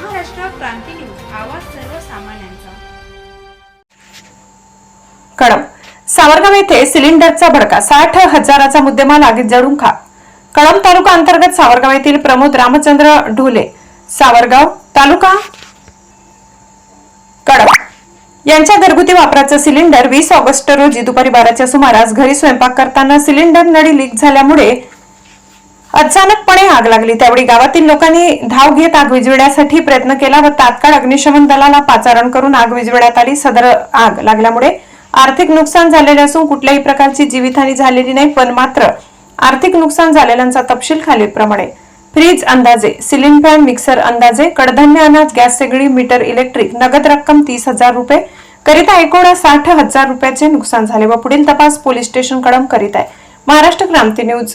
क्रांती news आवाज सर्वसामान्यांचा. कळम सावरगाव येथे सिलेंडरचा भडका साठ हजाराचा मुद्देमाल आगीत जळून खा कळम तालुका अंतर्गत सावरगाव येथील प्रमोद रामचंद्र ढोले. सावरगाव तालुका? कळम यांच्या घरगुती वापराचं सिलेंडर वीस ऑगस्ट रोजी दुपारी बाराच्या सुमारास घरी स्वयंपाक करताना सिलेंडर नळी लीक झाल्यामुळे अचानकपणे आग लागली. त्यावेळी गावातील लोकांनी धाव घेत आग विजविण्यासाठी प्रयत्न केला व तात्काळ अग्निशमन दलाला पाचारण करून आग विजविण्यात आली. सदर आग लागल्यामुळे आर्थिक नुकसान झालेले असून कुठल्याही प्रकारची जीवितहानी झालेली नाही पण मात्र आर्थिक नुकसान झालेल्यांचा तपशील खालीलप्रमाणे. फ्रीज अंदाजे सिलिंग फॅन मिक्सर अंदाजे कडधान्य अनाज गॅस सेगडी मीटर इलेक्ट्रिक नगद रक्कम तीस हजार रुपये करिता एकूण साठ हजार रुपयाचे नुकसान झाले व पुढील तपास पोलीस स्टेशन कडम करीत आहे. महाराष्ट्र क्रांती न्यूज.